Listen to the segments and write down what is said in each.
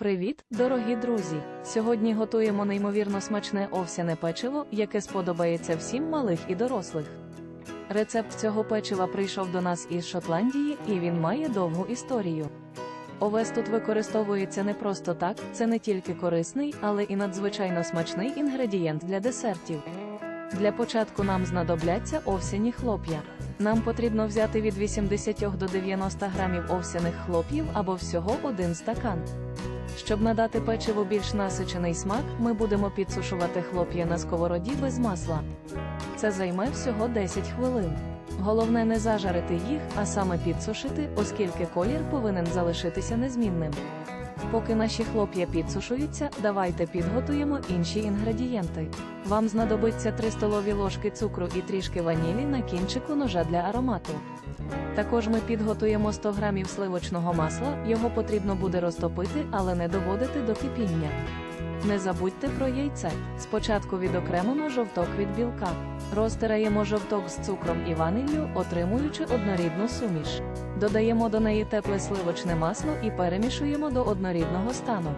Привіт, дорогі друзі! Сьогодні готуємо неймовірно смачне овсяне печиво, яке сподобається всім малих і дорослих. Рецепт цього печива прийшов до нас із Шотландії, і він має довгу історію. Овес тут використовується не просто так, це не тільки корисний, але і надзвичайно смачний інгредієнт для десертів. Для початку нам знадобляться овсяні хлоп'я. Нам потрібно взяти від 80 до 90 грамів овсяних хлоп'їв або всього один стакан. Щоб надати печиву більш насичений смак, ми будемо підсушувати хлоп'я на сковороді без масла. Це займе всього 10 хвилин. Головне не зажарити їх, а саме підсушити, оскільки колір повинен залишитися незмінним. Поки наші хлоп'я підсушуються, давайте підготуємо інші інгредієнти. Вам знадобиться 3 столові ложки цукру і трішки ванілі на кінчику ножа для аромату. Також ми підготуємо 100 грамів сливочного масла, його потрібно буде розтопити, але не доводити до кипіння. Не забудьте про яйце. Спочатку відокремимо жовток від білка. Розтираємо жовток з цукром і ваніллю, отримуючи однорідну суміш. Додаємо до неї тепле сливочне масло і перемішуємо до однорідного стану.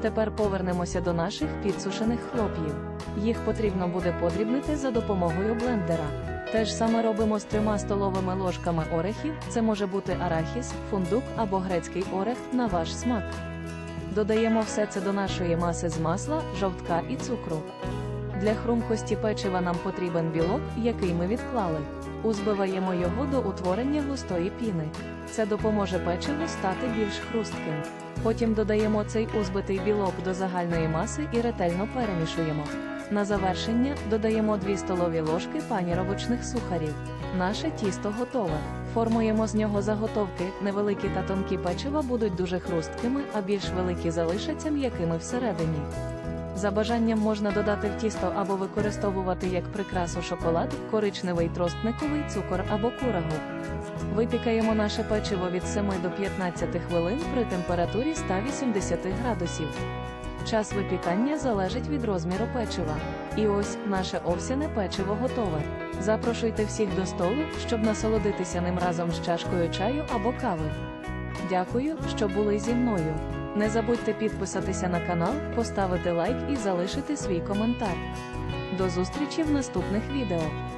Тепер повернемося до наших підсушених хлоп'їв. Їх потрібно буде подрібнити за допомогою блендера. Те ж саме робимо з трьома столовими ложками орехів, це може бути арахіс, фундук або грецький орех на ваш смак. Додаємо все це до нашої маси з масла, жовтка і цукру. Для хрумкості печива нам потрібен білок, який ми відклали. Узбиваємо його до утворення густої піни. Це допоможе печиву стати більш хрустким. Потім додаємо цей узбитий білок до загальної маси і ретельно перемішуємо. На завершення додаємо 2 столові ложки паніровочних сухарів. Наше тісто готове. Формуємо з нього заготовки, невеликі та тонкі печива будуть дуже хрусткими, а більш великі залишаться м'якими всередині. За бажанням можна додати в тісто або використовувати як прикрасу шоколад, коричневий тростниковий цукор або курагу. Випікаємо наше печиво від 7 до 15 хвилин при температурі 180 градусів. Час випікання залежить від розміру печива. І ось наше овсяне печиво готове. Запрошуйте всіх до столу, щоб насолодитися ним разом з чашкою чаю або кави. Дякую, що були зі мною. Не забудьте підписатися на канал, поставити лайк і залишити свій коментар. До зустрічі в наступних відео.